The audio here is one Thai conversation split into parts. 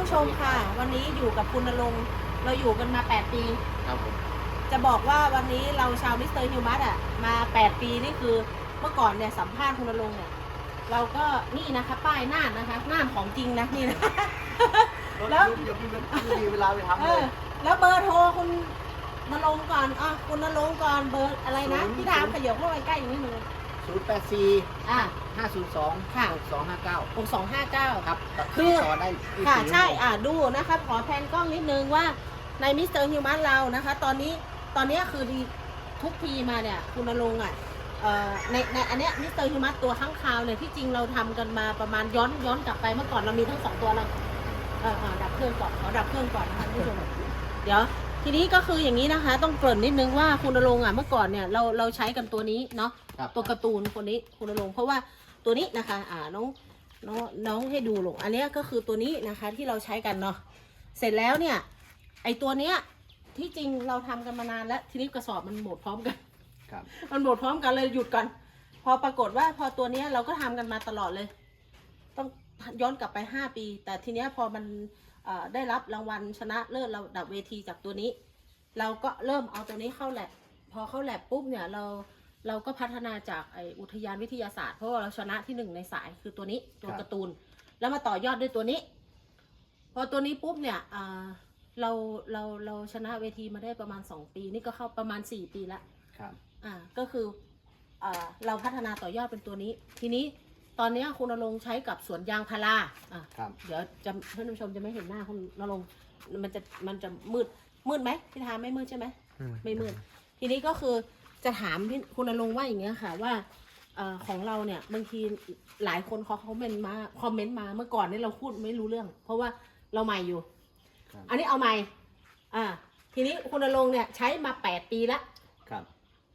ผู้ชมค่ะ วันนี้อยู่กับคุณณรงค์เราอยู่กันมา 8 ปี ครับผม จะบอกว่าวันนี้เราชาวมิสเตอร์ฮิวมัสอะมา 8 ปีนี่คือเมื่อก่อนเนี่ยสัมภาษณ์คุณณรงค์เนี่ยเราก็นี่นะคะป้ายหน้านะคะหน้าของจริงนะนี่นะ แล้วยังมียังมีเวลาไปทำเอเลอย แล้วเบอร์โทรคุณณรงค์ก่อนอะคุณณรงค์ก่อนเบอร์อะไรนะศูนย์ พี่ถามขยับเข้าไปใกล้อีกนิดนึง ศูนย์แปดสี่อะห้าศูนย์สองค่ะ หกสองห้าเก้าหกสองห้าเก้าครับคือติดต่อได้24ค่ะ ใช่ชั่วโมงอะดูนะคะขอแพนกล้องนิดนึงว่าในมิสเตอร์ฮิวมัสเรานะคะ ตอนนี้ตอนนี้คือดีทุกทีมาเนี่ย คุณณรงค์อะเอ่อในในอันเนี้ยมิสเตอร์ฮิวมัสตัวข้างคาวเนี่ยที่จริงเราทำกันมาประมาณย้อนย้อนกลับไปเมื่อก่อนเรามีทั้งสองตัวเราเออเออดับเครื่องก่อนขอดับเครื่องก่อนนะคะท่านผู้ชมเดี๋ยว ทีนี้ก็คืออย่างนี้นะคะ ต้องเกริ่นนิดนึงว่าคุณณรงค์อะเมื่อก่อนเนี่ยเราเราใช้กันตัวนี้เนาะ ครับตัวการ์ตูนคนนี้คุณณรงค์เพราะว่าตัวนี้นะคะ อ่าน้องน้องน้องให้ดูลง อันเนี้ยก็คือตัวนี้นะคะที่เราใช้กันเนาะเสร็จแล้วเนี่ย ไอตัวเนี้ยที่จริงเราทำกันมานานแล้วทีนี้กระสอบมันหมดพร้อมกันครับมันหมดพร้อมกันเลยหยุดก่อนพอปรากฏว่าพอตัวเนี้ยเราก็ทำกันมาตลอดเลย ต้องย้อนกลับไปห้าปี แต่ทีเนี้ยพอมันเอ่อได้รับรางวัลชนะเลิศระดับเวทีจากตัวนี้ เราก็เริ่มเอาตัวนี้เข้าแลบพอเข้าแลบปุ๊บเนี่ยเรา เราก็พัฒนาจากไออุทยานวิทยาศาสตร์เพราะว่าเราชนะที่หนึ่งในสายคือตัวนี้ตัวการ์ตูน แล้วมาต่อยอดด้วยตัวนี้ พอตัวนี้ปุ๊บเนี่ยอ่าเราเราเราชนะเวทีมาได้ประมาณสองปีนี่ก็เข้าประมาณสี่ปีละครับอ่าก็คืออ่าเราพัฒนาต่อยอดเป็นตัวนี้ ทีนี้ตอนเนี้ยคุณนรงค์ใช้กับสวนยางพาราอะครับเดี๋ยวจะท่านผู้ชมจะไม่เห็นหน้าคุณนรงค์มันจะมันจะมืดมืดไหมพี่ทามไม่มืดใช่ไหมไม่มืด ทีนี้ก็คือ จะถามพี่คุณนรงค์ว่าอย่างเงี้ยค่ะว่าเอ่อของเราเนี่ยบางทีหลายคนเขาคอมเมนต์มาคอมเมนต์มาเมื่อก่อนเนี่ยเราพูดไม่รู้เรื่อง เพราะว่าเราใหม่อยู่ ครับอันนี้เอาใหม่อ่าทีนี้คุณนรงค์เนี่ยใช้มาแปดปีละ ครับ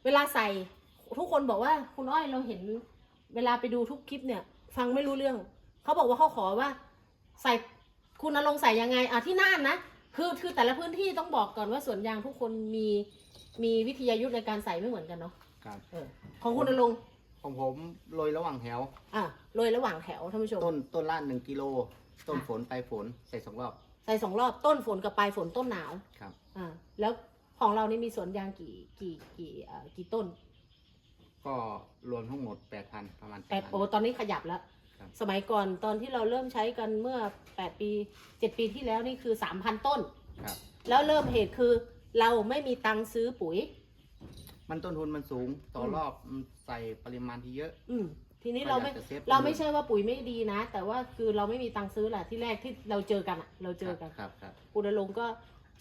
เวลาใส่ทุกคนบอกว่าคุณอ้อยเราเห็น เวลาไปดูทุกคลิปเนี่ย ฟังไม่รู้เรื่อง เขาบอกว่าเขาขอว่า ใส่คุณนรงค์ใส่ยังไงอะที่น่านนะ คือคือแต่ละพื้นที่ต้องบอกก่อนว่าสวนยางทุกคนมีมีวิทยายุทธในการใส่ไม่เหมือนกันเนาะครับเออของคุณนรงค์ของผมโรยระหว่างแถว อะโรยระหว่างแถวท่านผู้ชม ต้นต้นละหนึ่งกิโล ต้นฝนปลายฝนใส่สองรอบ ใส่สองรอบต้นฝนกับปลายฝนต้นหนาวครับ อ่าแล้วของเรานี่มีสวนยางกี่กี่กี่เอ่อกี่ต้นก็รวมทั้งหมดแปดพันประมาณแปดโอ้ตอนนี้ขยับแล้ว ครับสมัยก่อนตอนที่เราเริ่มใช้กันเมื่อ 8 ปี 7 ปีที่แล้วนี่คือ 3,000 ต้น ครับ แล้วเริ่มเหตุคือเราไม่มีตังค์ซื้อปุ๋ย มันต้นทุนมันสูงต่ออม รอบมันใส่ปริมาณที่เยอะอืมทีนี้เราไม่ ก็อยากจะซฟเราไม่ใช่ว่าปุ๋ยไม่ดีนะ แต่ว่าคือเราไม่มีตังค์ซื้อแหละที่แรกที่เราเจอกันอะเราเจอกันครับครับคุณณรงค์ก็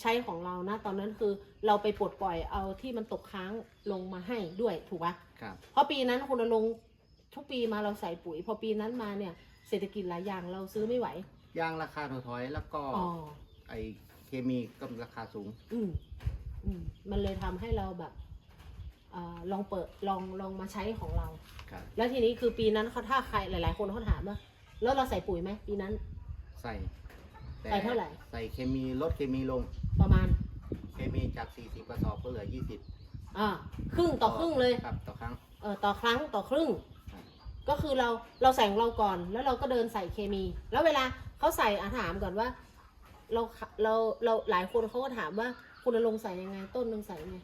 ใช้ของเรานะ ตอนนั้นคือเราไปปลดปล่อยเอาที่มันตกค้างลงมาให้ด้วยถูกปะครับ เพราะปีนั้นคุณณรงค์ ทุกปีมาเราใส่ปุ๋ย พอปีนั้นมาเนี่ย เศรษฐกิจหลายอย่างเราซื้อไม่ไหว ยางราคาถดถอยแล้วก็อ๋อ ไอเคมีก็ราคาสูง อืมอืมมันเลยทำให้เราแบบอาลองเปิดลองลองมาใช้ของเรา ครับ แล้วทีนี้คือปีนั้นเขาถ้าใครหลาย ๆ คนเขาถามว่าแล้วเราใส่ปุ๋ยไหมปีนั้น ใส่แต่ใส่เท่าไหร่ ใส่เคมีลดเคมีลง ประมาณเคมีจาก 40กระสอบก็เหลือ 20อ่าครึ่งต่อครึ่งเลย ครับ ต่อครั้ง เออต่อครั้งต่อครึ่งครับ ก็คือเราเราใส่ของเราก่อนแล้วเราก็เดินใส่เคมี แล้วเวลาเขาใส่อาถามก่อนว่า เราเราเราหลายคนเขาก็ถามว่าคุณณรงค์ใส่ยังไง ต้นหนึ่งใส่ยังไง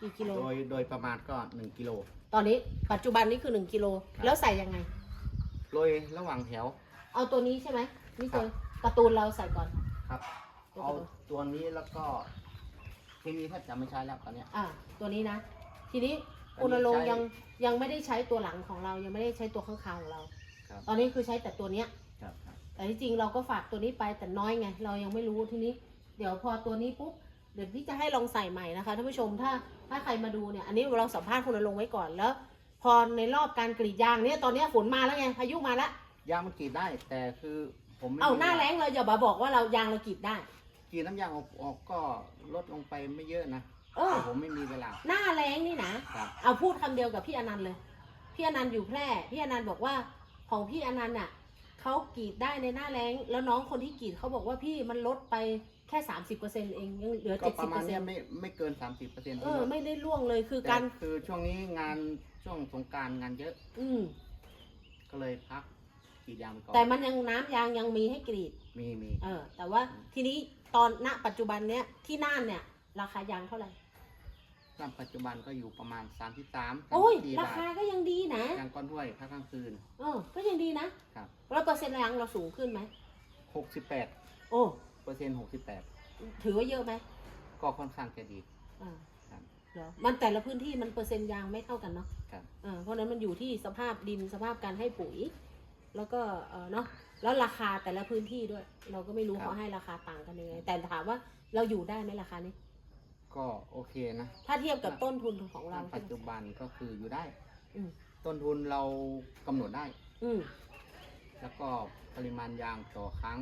กี่กิโล โดยโดยประมาณก็1กิโล ตอนนี้ปัจจุบันนี้คือหนึ่งกิโลครับ แล้วใส่ยังไง โรยระหว่างแถว เอาตัวนี้ใช่ไหมนี่ตัวครับการ์ตูนเราใส่ก่อน ครับตัวเอาการ์ตูนตัวนี้แล้วก็เคมีแทบจะไม่ใช้แล้วตอนเนี้ย อ่าตัวนี้นะ ทีนี้ อันนี้คุณณรงค์ใช้ยังยังไม่ได้ใช้ตัวหลังของเรา ยังไม่ได้ใช้ตัวข้างคาวของเรา ครับตอนนี้คือใช้แต่ตัวเนี้ย ครับครับแต่ที่จริงเราก็ฝากตัวนี้ไปแต่น้อยไง เรายังไม่รู้ทีนี้ เดี๋ยวพอตัวนี้ปุ๊บเดี๋ยวพี่จะให้ลองใส่ใหม่นะคะท่านผู้ชมถ้าถ้าใครมาดูเนี่ยอันนี้เราสัมภาษณ์คุณณรงค์ไว้ก่อนแล้ว พอในรอบการกรีดยางเนี่ยตอนเนี้ยฝนมาแล้วไงพายุมาแล้วยางมันกรีดได้ แต่คือผมไม่เอามีหน้าเวลแรงเราอย่ามาบอกว่าเรายางเรากรีดได้ กรีดน้ำยางออกออกก็ลดลงไปไม่เยอะนะ เออ แต่ผมไม่มีเวลา หน้าแรงนี่นะครับ เอาพูดคำเดียวกับพี่อนันต์เลย พี่อนันต์อยู่แพร่ พี่อนันต์บอกว่าของพี่อนันต์อะเขากรีดได้ในหน้าแรงแล้วน้องคนที่กรีดเขาบอกว่าพี่มันลดไปแค่สามสิบเปอร์เซ็นต์เองยังเหลือก็เจ็ดปสิบระเปมาอณร์เซ็เนี้นยต์ไม่ไม่เกิน 30เปอร์เซ็นต์เออไม่ได้ล่วงเลยคือแต่การคือช่วงนี้งานช่วงสงกรารงานเยอะอืม ก็เลยพักกรีดยางไปก่อนแต่มันยังน้ำยางยังมีให้กรีด มีมี เออ แต่ว่าทีนี้ตอนณปัจจุบันเนี้ยที่น่านเนี่ย ราคายางเท่าไหร่ ณปัจจุบันก็อยู่ประมาณ33โอ้ย34ราบาทคาก็ยังดีนะยางก้อนห้วยภาคกลางคืนเออก็ยังดีนะครับแล้วเปอร์เซ็นต์ยางเราสูงขึ้นไหม68โอ้เปอร์เซ็นต์68ถือว่าเยอะไหมก็ค่อนข้างจะดีอ่าครับเหรอมันแต่ละพื้นที่มันเปอร์เซ็นต์ยางไม่เท่ากันเนาะครับอ่าเพราะฉะนั้นมันอยู่ที่สภาพดินสภาพการให้ปุ๋ย แล้วก็เออเนาะแล้วราคาแต่ละพื้นที่ด้วย เราก็ไม่รู้ครับเขาให้ราคาต่างกันยังไงแต่ถามว่าเราอยู่ได้ไหมราคานี้ ก็โอเคนะ ถ้าเทียบกับต้นทุนของเราณปัจจุบันก็คืออยู่ได้ อืมต้นทุนเรากำหนดได้ อืมแล้วก็ปริมาณยางต่อครั้ง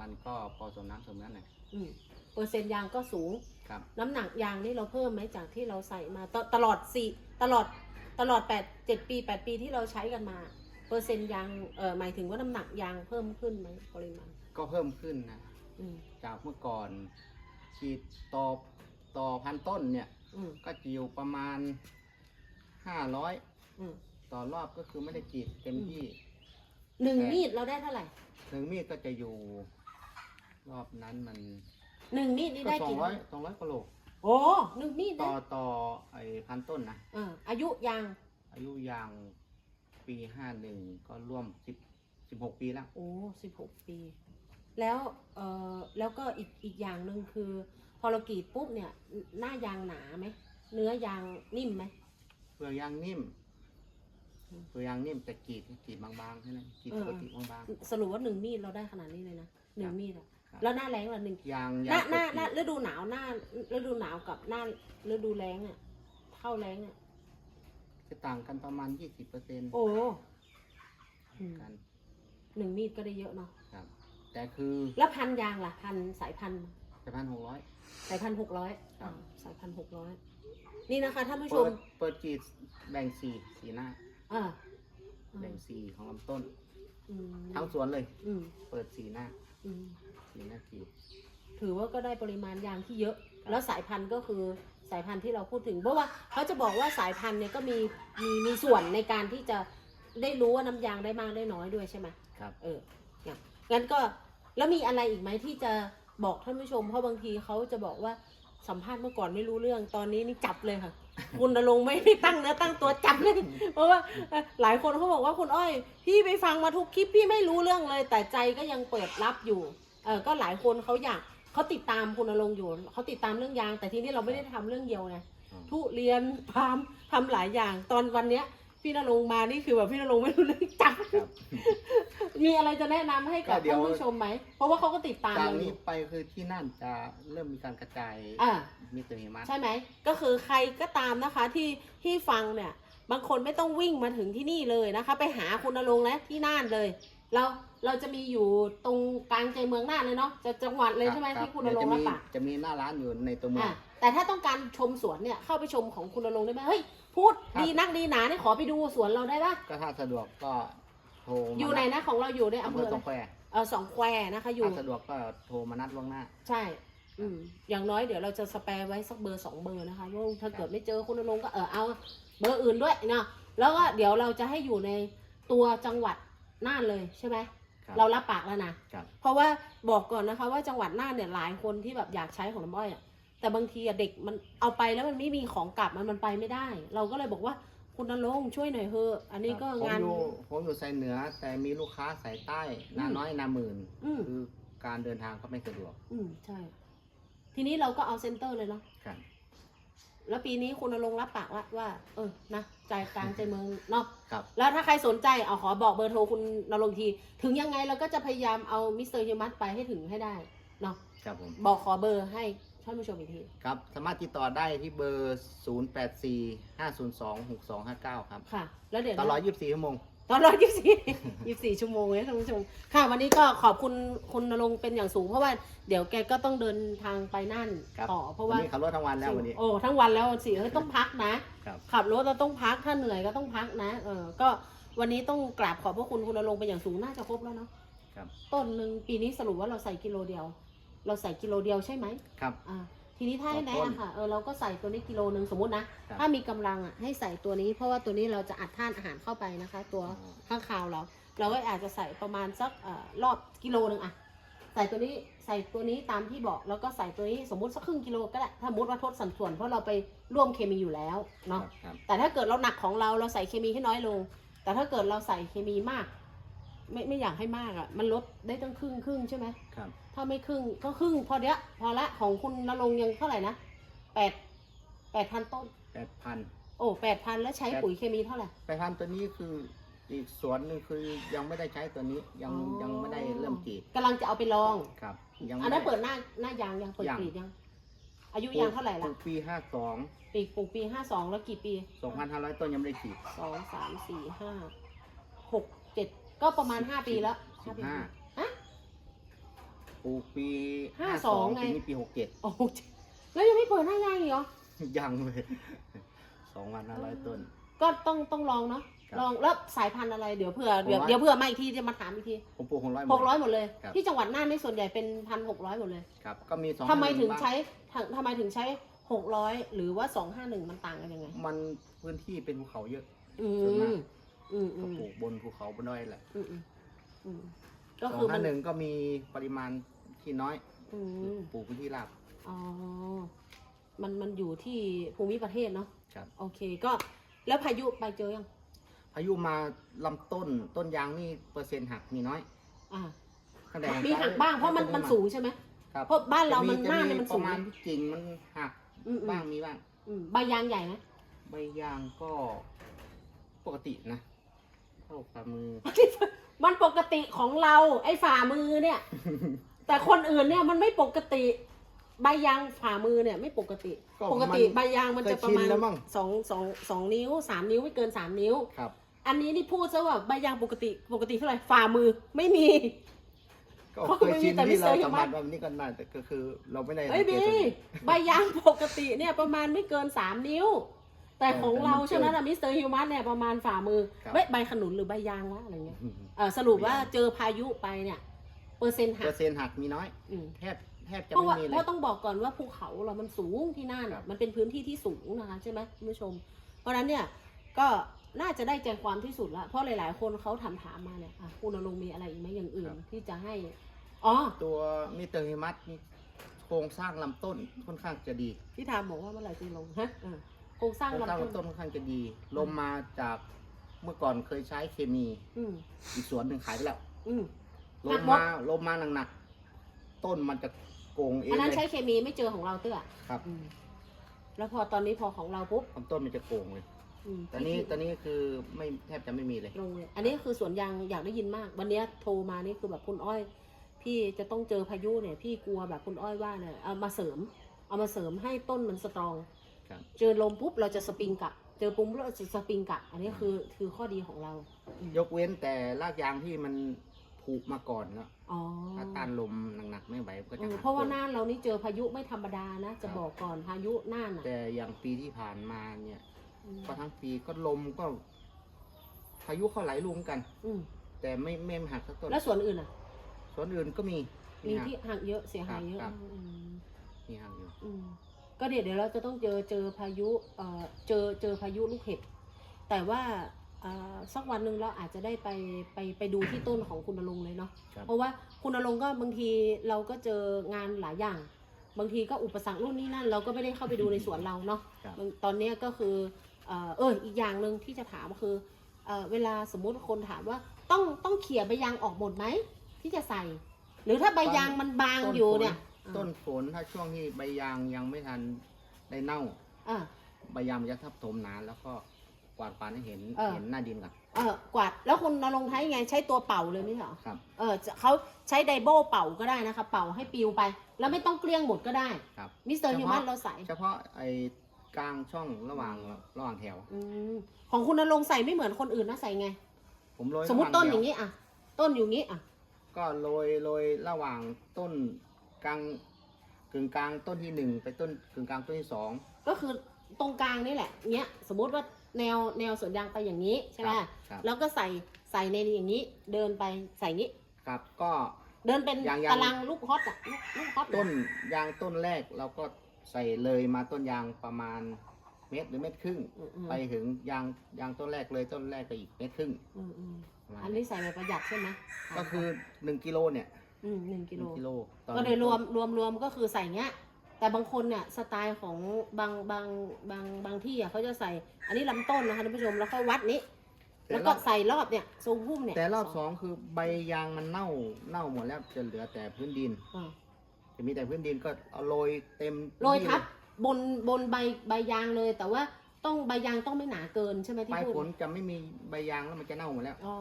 มันก็พอสมน้ำสมเนื้อหน่อยอืมเปอร์เซ็นต์ยางก็สูง ครับ น้ำหนักยางนี่เราเพิ่มไหมจากที่เราใส่มาตตลอดสี่ตลอดตลอดแปดเจ็ดปีแปดปีที่เราใช้กันมา เปอร์เซ็นต์ยางเออหมายถึงว่าน้ำหนักยางเพิ่มขึ้นไหมปริมาณก็เพิ่มขึ้นนะ อืมจากเมื่อก่อนฉีดต่อ ต่อพันต้นเนี่ย อืมก็จะอยู่ประมาณห้าร้อยอืมต่อรอบก็คือไม่ได้ฉีดเต็มที่หนึ่งมีดเราได้เท่าไหร่หนึ่งมีดก็จะอยู่ รอบนั้นมันหนึ่งมีดนี่ก็ได้สองกี่ร้อยสองร้อยกิโลโอ้หนึ่งมีดต่นะอต่อไอ้พันต้นนะ เอออายุยางอายุยางปีห้าหนึ่งก็ร่วมสิบสิบหกปีแล้ว โอ้สิบหกปี แล้วเออแล้วก็อีกอีกอย่างหนึ่งคือ พอเรากรีดปุ๊บเนี่ยหน้ายางหนาไหมเนื้อยางนิ่มไหมเปลือกยางนิ่มอืมเปลือกยางนิ่มแต่กรีดกรีดบางๆแค่นั้นกรีดเออปกติบางสรุปว่าหนึ่งมีดเราได้ขนาดนี้เลยนะหนึ่งมีดอะครับแล้วหน้าแรงละหนึ่งๆยางหยาน้างหน้าหน้ากดกรีดฤดูหนาวหน้าฤดูหนาวกับหน้าฤดูแรงอะเข้าแรงอะจะต่างกันประมาณยี่สิบเปอร์เซ็นต์โอ้อืมกันหนึ่งมีดก็ได้เยอะเนาะครับแต่คือ แล้วพันยางล่ะพันสายพันธุ์ จะพันหกร้อย สายพันหกร้อยครับ สายพันหกร้อยนี่นะคะท่านผู้ชเปิมดเปิดกรีดแบ่งสีสีหน้า อ่าแบ่งสีของลำต้น อืมทั้งสวนเลย อืมเปิดสีหน้าอืม สีหน้ากรีด ถือว่าก็ได้ปริมาณยางที่เยอะแล้วสายพันธุ์ก็คือสายพันธุ์ที่เราพูดถึง เพราะว่าเขาจะบอกว่าสายพันธุ์เนี่ยก็มีมีมีส่วนในการที่จะได้รู้ว่าน้ำยางได้มากได้น้อยด้วยใช่ไหมครับ เอองั้นงั้นก็แล้วมีอะไรอีกไหมที่จะ บอกท่านผู้ชมเพราะบางทีเขาจะบอกว่าสัมภาษณ์เมื่อก่อนไม่รู้เรื่องตอนนี้นี่จับเลยค่ะ คุณนรงค์ไม่ได้ตั้งเนื้อตั้งตัวจับเลย เพราะว่าเอ่อหลายคนเขาบอกว่าคุณอ้อย พี่ไปฟังมาทุกคลิปพี่ไม่รู้เรื่องเลย แต่ใจก็ยังเปิดรับอยู่เออก็หลายคนเขาอยากเขาติดตามคุณนรงค์อยู่เขาติดตามเรื่องยาง แต่ทีนี้เราไม่ได้ทำเรื่องเดียวไงอืมทุเรียนปาล์มทำหลายอย่างตอนวันเนี้ย พี่นรงค์มานี่คือแบบพี่นรงค์ไม่รู้เรื่องจับครับ มีอะไรจะแนะนำให้กับก็เดี๋ยท่าวน ผู้ชมไหม เพราะว่าเขาก็ติดตามจากเราอนี้ยู่ไปคือที่นั่นจะเริ่มมีการกระจายอ่า มิสเตอร์หิมะ ใช่ไหม ก็คือใครก็ตามนะคะที่ที่ฟังเนี่ย บางคนไม่ต้องวิ่งมาถึงที่นี่เลยนะคะ ไปหาคุณนรงค์นะที่น่านเลย เราเราจะมีอยู่ตรงกลางใจเมืองน่านเลยเนาะจะจังหวัดเลยใช่ไหมรับที่คุณนรงค์เดี๋รัยวบจะมีปากจะมีหน้าร้านอยู่ในตัวเมือง อะแต่ถ้าต้องการชมสวนเนี่ยเข้าไปชมของคุณนรงค์ได้ไหมเฮ้ย พูดครับดีนักดีหนาเนี่ยขอไปดูสวนเราได้ปะก็ถ้าสะดวกก็โทรมาอยู่ไหนนะของเราอยู่ในอำอำเภเภอออะไรสองแควเออสองแควนะคะอยู่ ถ้าสะดวกก็โทรมานัดล่วงหน้า ใช่ อืม อย่างน้อยเดี๋ยวเราจะสแปรไว้สักเบอร์สองเบอร์นะคะว่าถ้าเกิดไม่เจอคุณนรงค์ก็เออเอาเบอร์อื่นด้วยเนาะ แล้วก็เดี๋ยวเราจะให้อยู่ในตัวจังหวัดน่านเลยใช่ไหม ครับ เรารับปากแล้วนะ ครับ เพราะว่าบอกก่อนนะคะว่าจังหวัดน่านเนี่ยหลายคนที่แบบอยากใช้ของน้ำอ้อยอะ แต่บางทีอะเด็กมันเอาไปแล้วมันไม่มีของกลับมันมันไปไม่ได้ เราก็เลยบอกว่าคุณนรงค์ช่วยหน่อยเถอะอันนี้ก็ผมงานอยู่ผมอยู่สายเหนือ แต่มีลูกค้าสายใต้นาอืมน้อยนาหมื่นอืม คือการเดินทางก็ไม่สะดวกอืมใช่ ทีนี้เราก็เอาเซ็นเตอร์เลยเนาะครับแล้วปีนี้คุณนรงค์รับปากว่าว่า เออนะใจกลางใจเมืองเนาะ ครับ แล้วถ้าใครสนใจเอาขอบอกเบอร์โทรคุณนรงค์ที ถึงยังไงเราก็จะพยายามเอามิสเตอร์ฮิมัสไปให้ถึงให้ได้เนาะครับผม บอกขอเบอร์ให้ ท่านผู้ชมอีกทีครับ สามารถติดต่อได้ที่เบอร์ 0 8 4 5 0 2 6 2 5 9 ครับ ค่ะ แล้วเดี๋ยวตลอดนะ24 ชั่วโมงตลอดยี่สิบยี่สิบสี่ชั่วโมงเลยท่านผู้ชม ค่ะ วันนี้ก็ขอบคุณคุณนรงค์เป็นอย่างสูง เพราะว่าเดี๋ยวแกก็ต้องเดินทางไปนั่นครับต่อเพราะวันว่านี้ขับรถทั้งวันแล้ววันนี้ โอ้ทั้งวันแล้วสิเฮ้ยต้องพักนะ ครับ ขับรถเราต้องพักถ้าเหนื่อยก็ต้องพักนะเออก็วันนี้ต้องกราบขอบพระคุณคุณนรงค์เป็นอย่างสูงน่าจะครบแล้วเนาะครับ ต้นหนึ่งปีนี้สรุปว่าเราใส่กิโลเดียว เราใส่กิโลเดียวใช่ไหมครับ อ่าทีนี้ถ้าให้ต่แนะอต้นอะค่ะเออเราก็ใส่ตัวนี้กิโลหนึ่งสมมตินะ ครับถ้ามีกำลังอะให้ใส่ตัวนี้ เพราะว่าตัวนี้เราจะอัดธาตุอาหารเข้าไปนะคะ ตัวอ๋อ ข้างคาวเรา เราก็อาจจะใส่ประมาณสักเอ่อรอบกิโลหนึ่งอะใส่ตัวนี้ใส่ตัวนี้ตามที่บอกแล้วก็ใส่ตัวนี้สมมติสักครึ่งกิโลก็ได้ถ้าสมมติว่าทดสัดส่วนเพราะเราไปร่วมเคมีอยู่แล้วเนาะ ครับ แต่ถ้าเกิดเราหนักของเราเราใส่เคมีให้น้อยลง แต่ถ้าเกิดเราใส่เคมีมาก ไม่ไม่อยากให้มากอะ่ะ มันลดได้ตั้งครึ่งครึ่งใช่ไหมครับ ถ้าไม่ครึ่งก็ครึ่งพอเดียวพอละของคุณนรงค์ยังเท่าไหร่นะแปดแปดพันต้น แปดพัน โอ้แปดพันแล้วใช้แปด ปุ๋ยเคมีเท่าไหร่ แปดพันตัวนี้คืออีกสวนหนึ่งคือยังไม่ได้ใช้ตัวนี้ยังอ๋อ ยังไม่ได้เริ่มกรีดกำลังจะเอาไปลอง ครับ ยังอันนั้นไม่ เปิดหน้าหน้ายางยังเปิดยัง กรีดยัง อายุยางเท่าไหร่ปลูละกปีห้าสองปีปลูกปีห้าสองแล้วกี่ปีสองพันห้าร้อยต้นยังไม่ได้กรีดสองสามสี่ห้าหกเจ็ด ก็ประมาณห้าปีแล้วสิบปีห้าฮะปลูกปีห้าห้าสสอองงไง ปีนี้ปีหกเจ็ดโอ้โหแล้วยังไม่เปิดหน้ายางอีกเหรอ ยังเลยสองพันห้าร้อยต้น ก็ต้องต้องลองเนาะ ครับลองแล้วสายพันธุ์อะไรเดี๋ยวเผื่อเดี๋ยวหกร้อย เดี๋ยวเผื่อมาอีกทีจะมาถามอีกทีผมปลูกหกร้อยหกร้อยหมดเลย ครับที่จังหวัดน่านนี่ส่วนใหญ่เป็นพันหกร้อยหมดเลยครับ ก็มีสองทำไมถึงบ้าใช้ทำทำไมถึงใช้หกร้อยหรือว่าสองห้าหนึ่งมันต่างกันยังไง มันพื้นที่เป็นภูเขาเยอะ อืส่วนมากม อืมอืก็มปลูกบนภูเขาบนดอยแหละอืมอืมอืมสก็องคือมัห้านหนึ่งก็มีปริมาณที่น้อย อืมปลูกพื้นที่ราบอ๋อ มันมันอยู่ที่ภูมิประเทศเนาะครับ โอเคก็แล้วพายุไปเจอยัง พายุมาลำต้นต้นยางนี่เปอร์เซ็นต์หักมีน้อยอ่า ตั้งแต่มีหักบ้างเพราะมันมันสูงใช่ไหม ครับเพราะบ้านเรามันจะหน้าเนี่ยมันปสูระงมาณกิ่งมันหักอืมอืบ้ามงมีบ้าง อืมใบยางใหญ่ไหม ใบยางก็ปกตินะ เท่าฝ่ามือ มันปกติของเรา ไอ้ฝ่ามือเนี่ย แต่คนอื่นเนี่ยมันไม่ปกติ ใบยางฝ่ามือเนี่ยไม่ปกติ ก็ปกติมันใบยางมันจะประมาณเคยชินแล้วมั้ง สองสองสองนิ้วสามนิ้วไม่เกินสามนิ้ว ครับ อันนี้นี่พูดซะว่าใบยางปกติปกติเท่าไหร่ฝ่ามือไม่มี ก็เพราะเคยไม่มีชินแต่ที่เราไม่เคยสัมผัสเห็นแบบนี้กันมาแต่ก็คือเราไม่ได้เอ้ยสังเกบีตตรงนี้ ใบยางปกติเนี่ยประมาณไม่เกินสามนิ้ว แต่ของเราแต่มันใช่ไหมล่ะมิสเตอร์ฮิวมัสเนี่ยประมาณฝ่ามือครับเว้ยใบขนุนหรือใบยางวะอะไรเงี้ยเออสรุปว่าเจอพายุไปเนี่ยเปอร์เซ็นต์หัเปอกร์เซ็นต์หักมีน้อย อืม แทบแทบจะเพราะไม่ว่ามีเลเพย ราะต้องบอกก่อนว่าภูเขาเรามันสูงที่น่านครัอะบ มันเป็นพื้นที่ที่สูงนะคะใช่ไหมคุณผู้ชม เพราะฉะนั้นเนี่ยก็น่าจะได้ใจความที่สุดละเพราะหลาย ๆ คนเขาถามถามๆมาเนี่ยอะคุณนรงค์มีอะไรอีกไหมอย่างอื่นที่จะให้อ๋อตัวมิสเตอร์ฮิมัสนี่โครงสร้างลำต้นค่อนข้างจะดีที่ถามบอกว่าเมื่อไหร่จะลงฮะอะ โครงสร้างโครงสร้างลำต้นลำต้นค่อนข้างจะดี ลมมาจากเมื่อก่อนเคยใช้เคมี อืมอีกสวนหนึ่งขายไปแล้ว อืม ลหัมกหมด มาลมมาหนักๆต้นมันจะโกงเองอันนั้นเลใช้ยเคมีไม่เจอของเราเตื้อครับอืมแล้วพอตอนนี้พอของเราปุ๊บลำต้นมันจะโกงเลย อืมตอนนี้ตอนนี้คือไม่แทบจะไม่มีเลย ลงเลยอันนี้คือสวนยางอยากได้ยินมาก วันเนี้ยโทรมานี่คือแบบคุณอ้อย พี่จะต้องเจอพายุเนี่ย พี่กลัวแบบคุณอ้อยว่าเนี่ยเอามาเสริม เอามาเสริมให้ต้นมันสตรอง ครับเจอลมปุ๊บเราจะสปริงกลับ เจอปุ๊บเราจะสปริงกลับ อันนี้คือคือข้อดีของเราอืมยกเว้นแต่รากยางที่มันผุมาก่อนแล้วอ๋อถ้าต้านลมหนักๆไม่ไหวก็เอจะอหักเพราะว่าต้นน่านเรานี่เจอพายุไม่ธรรมดานะ จะครับบอกก่อนพายุน่านอะแต่อย่างปีที่ผ่านมาเนี่ยอืมก็ทั้งปีก็ลมก็ พายุเข้าไหลายลูกเหมือนกัน อืมแต่ไม่ไม่หักสักต้นแล้วสวนอื่นอะสวนอื่นก็มีมีหักที่หักเยอะเสียหายเยอะครับอืมมีหักอยู่อืม ก็เดี๋ยวเดี๋ยวเราจะต้องเจอเจอพายุเอ่อเจอเจอพายุลูกเห็บแต่ว่าเอ่อสักวันหนึ่งเราอาจจะได้ไปไปไปดูที่ต้นของคุณนรงค์เลยเนาะครับ เพราะว่าคุณนรงค์ก็บางทีเราก็เจองานหลายอย่าง บางทีก็อุปสรรคนู่นนี่นั่น เราก็ไม่ได้เข้าไปดูในสวนเราเนาะ ครับบางตอนเนี้ยก็คือเอ่อเอออีกอย่างหนึ่งที่จะถามคือเอ่อเวลาสมมุติคนถามว่าต้องต้องเขี่ยใบยางออกหมดไหมที่จะใส่ หรือถ้าใบยางมันบางอยู่เนี่ย ต้น ฝนถ้าช่วงที่ใบยางยังไม่ทันได้เน่าอ่า ใบยางมันจะทับถมนานแล้วก็กวาดปานให้เห็นเออ เห็นหน้าดินก่อนเออกวาดแล้วคุณนรงค์ใช้ไงใช้ตัวเป่าเลยไม่ใช่เหรอครับ เออจะเขาใช้ไดโบเป่าก็ได้นะคะ เป่าให้ปิวไป แล้วไม่ต้องเกลี้ยงหมดก็ได้ครับ มิสเตอร์ฮิวแมนเราใส่เฉพาะไอ้กลางช่องระหว่างระหว่างแถว อืมของคุณนรงค์ใส่ไม่เหมือนคนอื่นนะใส่ไง ผมโรยสมมติระหต้ว่นงอย่างแถวนี้อะ ต้นอยู่นี้อะ ก็โรยโรยระหว่างต้น กลางกึ่งกลางต้นที่หนึ่งไปต้นกึ่งกลางต้นที่สอง ก็คือตรงกลางนี่แหละเนี้ยสมมุติว่าแนวแนวสวนยางไปอย่างนี้ใช่ไหมครับแล้วก็ใส่ใส่ในอย่างนี้ เดินไปใส่นี้ ครับก็ เดินเป็นอย่างอย่างตารางลูกฮอตอะลูกลูกฮอตอะต้นยางต้นแรกเราก็ใส่เลยมาต้นยางประมาณเมตรหรือเมตรครึ่ง อืมอืมไปถึงยางยางต้นแรกเลยต้นแรกไปอีกเมตรครึ่งอืมอืมประมาณอันนี้ใส่แบบประหยัดใช่ไหมก็คือหนึ่งกิโลเนี่ย อืมหนึ่งกิโลหนึ่งกิโลต่อก็หโดนึ่ยงรวมต้นรวมรวมก็คือใส่เงี้ย แต่บางคนเนี่ยสไตล์ของบางบางบางบางที่อะเขาจะใส่ อันนี้ลำต้นนะคะท่านผู้ชมแล้วก็วัดนี้แต่แล้วรก็อบใส่รอบเนี่ยทรงพุ่มเนี่ยแต่รอบสองคือใบยางมันเน่าเน่าหมดแล้วจะเหลือแต่พื้นดิน อ่าจะมีแต่พื้นดินก็เอาโรยเต็มโรยที่ทับเลบนบนใบใบยางเลย แต่ว่า ต้องใบยางต้องไม่หนาเกินใช่ไหมปที่ลายพูดฝนจะไม่มีใบยางแล้วมันจะเน่าหมดแล้ว อ๋อ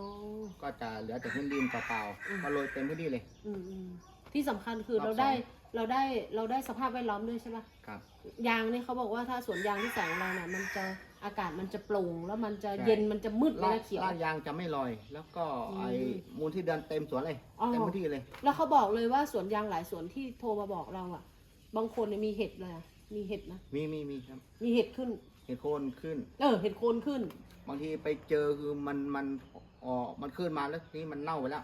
ก็จะเหลือแต่พื้นดินเปล่าอืม ๆก็โรยเต็มพื้นที่เลย อืมอืมที่สำคัญคือรอบเราสองได้เราได้เราได้สภาพแวดล้อมด้วยใช่ปะ ครับ ยางนี่เขาบอกว่าถ้าสวนยางที่ใส่ของเราเนี่ยมันจะอากาศมันจะโปร่งแล้วมันจะใช่ เย็นมันจะมืดเลยลาดนะเขียว ลาดยางจะไม่ลอย แล้วก็อืมไอ้มูลที่เดินเต็มสวนเลยอ๋อ เต็มพื้นที่เลย แล้วเขาบอกเลยว่าสวนยางหลายสวนที่โทรมาบอกเราอะ บางคนเนี่ยมีเห็ดเลยอะมีเห็ดนะมีมีมีครับ มีเห็ดขึ้น เห็ดโคนขึ้น เออเห็ดโคนขึ้น บางทีไปเจอคือมันมันออกมันขึ้นมาแล้วทีนี้มันเน่าไปแล้ว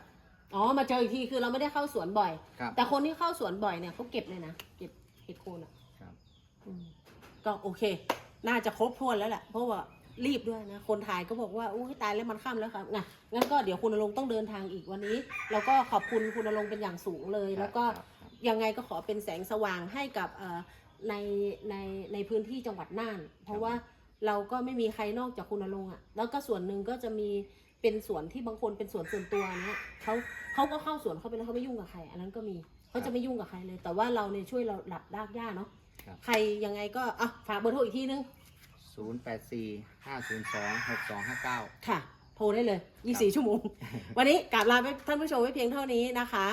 อ๋อ มาเจออีกทีคือเราไม่ได้เข้าสวนบ่อย ครับ แต่คนที่เข้าสวนบ่อยเนี่ยเขาเก็บเลยนะ เก็บเห็ดโคนอะครับอืมก็โอเค น่าจะครบถ้วนแล้วแหละ เพราะว่ารีบด้วยนะ คนถ่ายก็บอกว่าอุ้ยตายแล้วมันค่ำแล้วครับนะงั้นก็เดี๋ยวคุณนรงค์ต้องเดินทางอีกวันนี้เราก็ขอบคุณคุณนรงค์เป็นอย่างสูงเลย แล้วก็ครับครับยังไงก็ขอเป็นแสงสว่างให้กับเอ่อ ในในในพื้นที่จังหวัดน่าน เพราะว่าเราก็ไม่มีใครนอกจากคุณนรงค์อะแล้วก็ส่วนหนึ่งก็จะมีเป็นสวนที่บางคนเป็นสวนส่วนตัวเนี้ยเขาเขาก็เข้าสวนเขาไปแล้วเขาไม่ยุ่งกับใคร อันนั้นก็มีเขาจะไม่ยุ่งกับใครเลย แต่ว่าเราเนี่ยช่วยเราหลับรากหญ้าเนาะครับ ใครยังไงก็อะฝากเบอร์โทรอีกทีนึง ศูนย์แปดสี่ห้าศูนย์สองหกสองห้าเก้า ค่ะ โทรได้เลย 24 ชั่วโมง วันนี้กราบลาไปท่านผู้ชมไว้เพียงเท่านี้นะคะ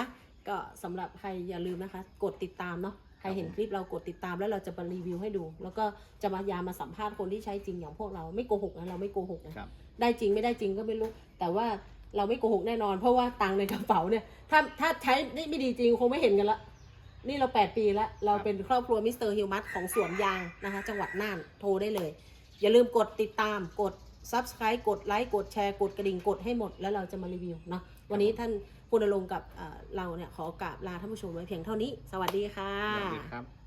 ก็สำหรับใครอย่าลืมนะคะ กดติดตามเนาะ ใครเห็นคลิปเรากดติดตามแล้วเราจะมารีวิวให้ดู แล้วก็จะมายามาสัมภาษณ์คนที่ใช้จริงอย่างพวกเราไม่โกหกนะเราไม่โกหกนะครับ ได้จริงไม่ได้จริงก็ไม่รู้ แต่ว่าเราไม่โกหกแน่นอน เพราะว่าตังค์ในกระเป๋าเนี่ย ถ้าถ้าใช้ได้ไม่ดีจริงคงไม่เห็นกันละ นี่เรา 8 ปีแล้ว เราเป็นครอบครัวมิสเตอร์ฮิวมัสของสวนยางนะคะ จังหวัดน่านโทรได้เลย อย่าลืมกดติดตามกด subscribe กดไลค์กดแชร์กดกระดิ่งกดให้หมดแล้วเราจะมารีวิวเนาะวันนี้ท่าน คุณณรงค์กับเอ่อเราเนี่ยขอกราบลาท่านผู้ชมไว้เพียงเท่านี้ สวัสดีค่ะสวัสดีครับ